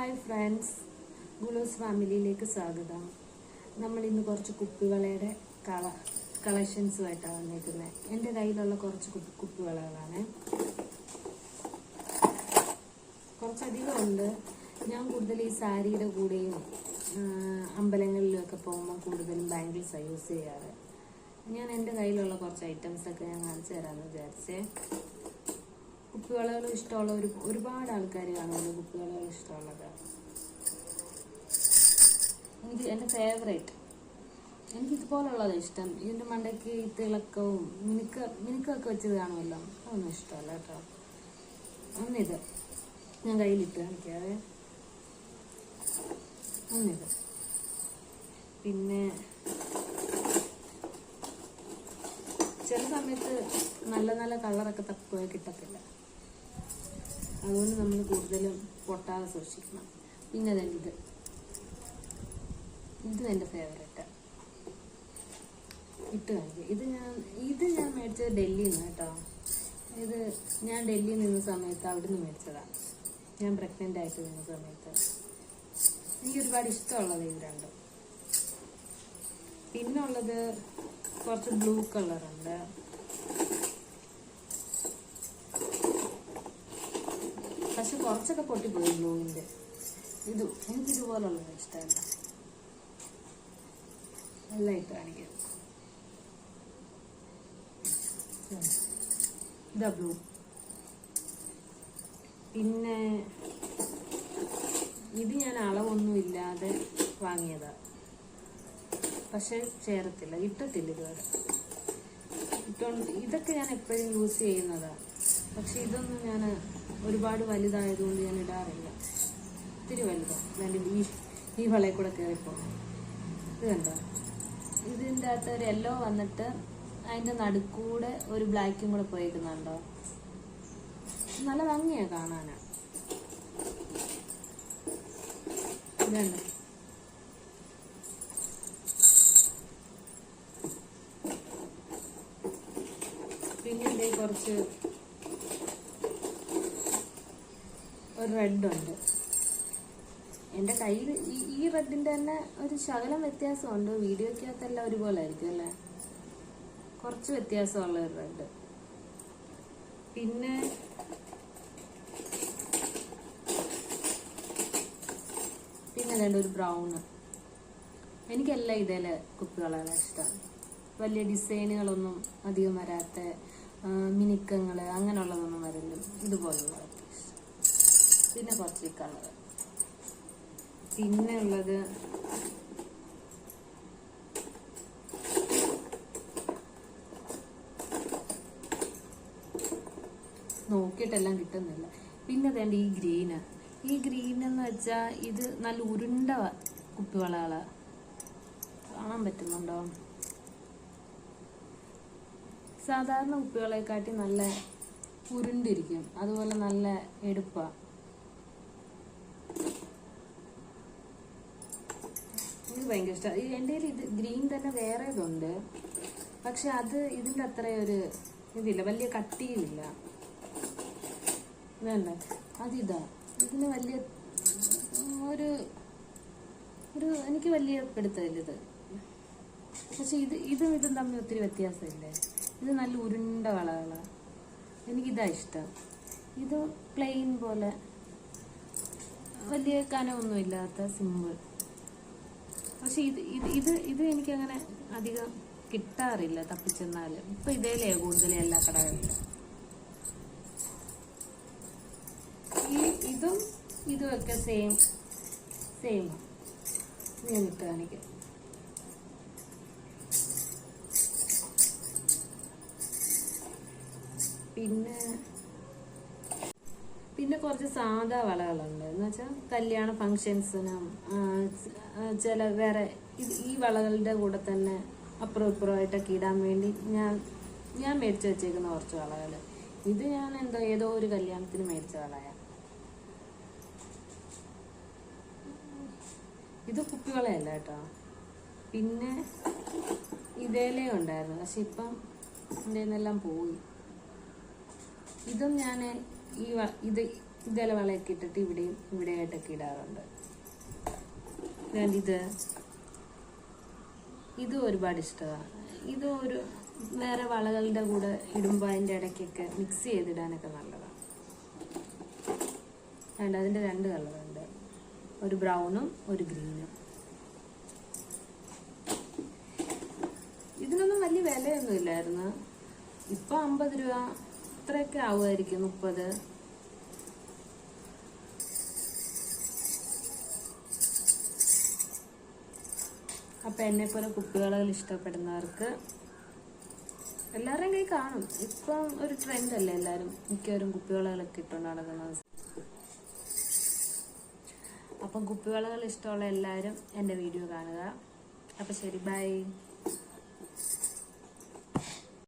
Hi friends. ഗുളൂസ് ഫാമിലിയിലേക്ക് സ്വാഗതം. നമ്മൾ ഇന്ന് കുറച്ച് കുപ്പിവളയുടെ കള കളക്ഷൻസുമായിട്ടാണ് വന്നിരിക്കുന്നത്. എന്റെ കയ്യിലുള്ള കുറച്ച് കുപ്പി കുപ്പിവളകളാണ്. കുറച്ചധികം ഉണ്ട്. ഞാൻ കൂടുതൽ ഈ സാരിയുടെ കൂടെയും അമ്പലങ്ങളിലൊക്കെ പോകുമ്പോൾ കൂടുതലും ബാംഗിൾസാണ് യൂസ് ചെയ്യാറ്. ഞാൻ എന്റെ കയ്യിലുള്ള കുറച്ച് ഐറ്റംസൊക്കെ ഞാൻ കാണിച്ചു തരാമെന്ന് വിചാരിച്ചേ. കുപ്പിവളകൾ ഇഷ്ടമുള്ള ഒരു ഒരുപാട് ആൾക്കാർ കാണുമല്ലോ കുപ്പിവളകൾ ഇഷ്ടമുള്ളത്. എനിക്ക് എന്റെ ഫേവറേറ്റ് എനിക്ക് ഇതുപോലുള്ളത് ഇഷ്ടം. ഇതിന്റെ മണ്ടയ്ക്ക് തിളക്കവും മിനുക്ക മിനുക്കൊക്കെ വെച്ചത് കാണുമല്ലോ. അതൊന്നും ഇഷ്ടമല്ല കേട്ടോ. ഒന്നിത്. ഞാൻ കയ്യിലിട്ട് കാണിക്കാതെ ഒന്നിത്. പിന്നെ ചില സമയത്ത് നല്ല നല്ല കളറൊക്കെ തപ്പുക കിട്ടത്തില്ല. അതുകൊണ്ട് നമ്മൾ കൂടുതലും പൊട്ടാതെ സൂക്ഷിക്കണം. പിന്നെ അതെ ഇത്. ഇതും എന്റെ ഫേവറേറ്റ് ഇട്ട് കാണിക്കുക ഇത് ഞാൻ ഇത് ഞാൻ മേടിച്ചത് ഡൽഹിയിൽ നിന്ന് കേട്ടോ. ഇത് ഞാൻ ഡൽഹിയിൽ നിന്ന സമയത്ത് അവിടുന്ന് മേടിച്ചതാണ് ഞാൻ പ്രഗ്നന്റ് ആയിട്ട് നിന്ന സമയത്ത്. എനിക്ക് ഒരുപാട് ഇഷ്ടമുള്ളത് ഇത് രണ്ടും. പിന്നെ ഉള്ളത് കുറച്ച് ബ്ലൂ കളറുണ്ട്. പക്ഷെ കുറച്ചൊക്കെ പൊട്ടി പോകുന്നു ഇതിന്റെ ഇത് എനിക്ക് ഇതുപോലുള്ളത് ഇഷ്ടമല്ല. നല്ല ഇട്ട് കാണിക്കാം. ഇതാ ബ്ലൂ. പിന്നെ ഇത് ഞാൻ അളവൊന്നും ഇല്ലാതെ വാങ്ങിയതാ. പക്ഷെ ചേരത്തില്ല ഇട്ടത്തില്ല ഇതുവരെ. ഇട്ടോണ്ട് ഇതൊക്കെ ഞാൻ എപ്പോഴും യൂസ് ചെയ്യുന്നതാ. പക്ഷെ ഇതൊന്നും ഞാൻ ഒരുപാട് വലുതായതുകൊണ്ട് ഞാൻ ഇടാറില്ല. ഒത്തിരി വലുതാണ് നല്ല ഈ ഈ വളയിൽ കൂടെ കയറിപ്പോ ഇത് കണ്ടോ? ഇതിന്റെ അകത്ത് ഒരു യെല്ലോ വന്നിട്ട് അതിന്റെ നടുക്കൂടെ ഒരു ബ്ലാക്കും കൂടെ പോയേക്കുന്നുണ്ടോ? നല്ല ഭംഗിയാ കാണാനാ. ഇതുണ്ട് പിന്നെ കുറച്ച് ഒരു റെഡുണ്ട് എന്റെ കയ്യിൽ ഈ ഈ റെഡിന്റെ തന്നെ ഒരു ശകലം വ്യത്യാസമുണ്ട്. വീഡിയോക്കകത്തെല്ലാം ഒരുപോലെ ആയിരിക്കും അല്ലേ? കുറച്ച് വ്യത്യാസമുള്ള ഒരു റെഡ് പിന്നെ പിന്നെ വേണ്ട ഒരു ബ്രൗണ് എനിക്കെല്ലാം ഇതേലെ കുപ്പികളാണ് ഇഷ്ടം. വലിയ ഡിസൈനുകളൊന്നും അധികം വരാത്ത മിനുക്കങ്ങൾ അങ്ങനെയുള്ളതൊന്നും വരല്ലോ ഇതുപോലുള്ളതൊക്കെ. ഇഷ്ടം പിന്നെ കുറച്ച് കളർ പിന്നെ ഉള്ളത് നോക്കിയിട്ടെല്ലാം കിട്ടുന്നില്ല. പിന്നെ അതേണ്ട ഈ ഗ്രീന്. ഈ ഗ്രീൻ എന്ന് വെച്ചാൽ ഇത് നല്ല ഉരുണ്ട കുപ്പിവളകൾ. കാണാൻ പറ്റുന്നുണ്ടോ? സാധാരണ കുപ്പികളെക്കാട്ടി നല്ല ഉരുണ്ടിരിക്കും. അതുപോലെ നല്ല എടുപ്പാ എനിക്ക് ഭയങ്കര ഇഷ്ടം. എന്റെ കയ്യിൽ ഇത് ഗ്രീൻ തന്നെ വേറെ ഇതുണ്ട്. പക്ഷെ അത് ഇതിന്റെ അത്ര ഒരു ഇതില്ല വലിയ കട്ടിയുമില്ല വേണ്ട അതിതാ ഇതിന് വലിയ ഒരു ഒരു എനിക്ക് വലിയ പിടുത്തമില്ല ഇത്. പക്ഷെ ഇത് ഇതും ഇതും തമ്മിൽ ഒത്തിരി വ്യത്യാസമില്ലേ? ഇത് നല്ല ഉരുണ്ട വളകളാണ് എനിക്കിതാ ഇഷ്ടം. ഇത് പ്ലെയിൻ പോലെ വലിയ കനമൊന്നുമില്ലാത്ത സിമ്പിൾ. പക്ഷെ ഇത് ഇത് ഇത് ഇത് എനിക്കങ്ങനെ അധികം കിട്ടാറില്ല തപ്പിച്ചെന്നാൽ. ഇപ്പൊ ഇതേലേ കൂടുതൽ എല്ലാ കടകളിലും. ഈ ഇതും ഇതുമൊക്കെ സെയിം സെയിം ഞാൻ ഇട്ട് കാണിക്കാം. പിന്നെ കുറച്ച് സാധാ വളകളുണ്ട്. എന്ന് വെച്ചാൽ കല്യാണ ഫങ്ഷൻസിനും ചില വേറെ ഈ വളകളുടെ കൂടെ തന്നെ അപ്പുറം ഇപ്പുറമായിട്ടൊക്കെ ഇടാൻ വേണ്ടി ഞാൻ ഞാൻ മേടിച്ചു വെച്ചേക്കുന്ന കുറച്ച് വളകൾ ഇത് ഞാൻ എന്തോ ഏതോ ഒരു കല്യാണത്തിന് മേടിച്ച വളയാ. ഇത് കുപ്പിവളയല്ല കേട്ടോ. പിന്നെ ഇതേലേ ഉണ്ടായിരുന്നു. പക്ഷെ ഇപ്പം എന്റെ നിന്നെല്ലാം പോയി. ഇതും ഞാൻ ഈ ഇത് ഇതേലെ വളയൊക്കെ ഇട്ടിട്ട് ഇവിടെയും ഇവിടെയായിട്ടൊക്കെ ഇടാറുണ്ട്. ഞാൻ ഇത് ഇതും ഒരുപാട് ഇഷ്ടമാണ്. ഇത് ഒരു വേറെ വളകളുടെ കൂടെ ഇടുമ്പോൾ അതിന്റെ ഇടയ്ക്കൊക്കെ മിക്സ് ചെയ്തിടാനൊക്കെ നല്ലതാണ്. വേണ്ട അതിന്റെ രണ്ട് കളറുണ്ട്. ഒരു ബ്രൗണും ഒരു ഗ്രീനും. ഇതിനൊന്നും വലിയ വിലയൊന്നും ഇല്ലായിരുന്നു. ഇപ്പൊ അമ്പത് രൂപ ഇത്രയൊക്കെ ആവുമായിരിക്കും മുപ്പത്. അപ്പൊ എന്നെ പോലെ കുപ്പിവളകൾ ഇഷ്ടപ്പെടുന്നവർക്ക് എല്ലാവരുടെയും കൈ കാണും. ഇപ്പം ഒരു ട്രെൻഡ് അല്ലേ എല്ലാവരും മിക്കവരും കുപ്പിവളകളൊക്കെ ഇട്ടുകൊണ്ട് നടക്കുന്നത് അപ്പം കുപ്പിവളകൾ ഇഷ്ടമുള്ള എല്ലാവരും എന്റെ വീഡിയോ കാണുക. അപ്പം ശരി ബൈ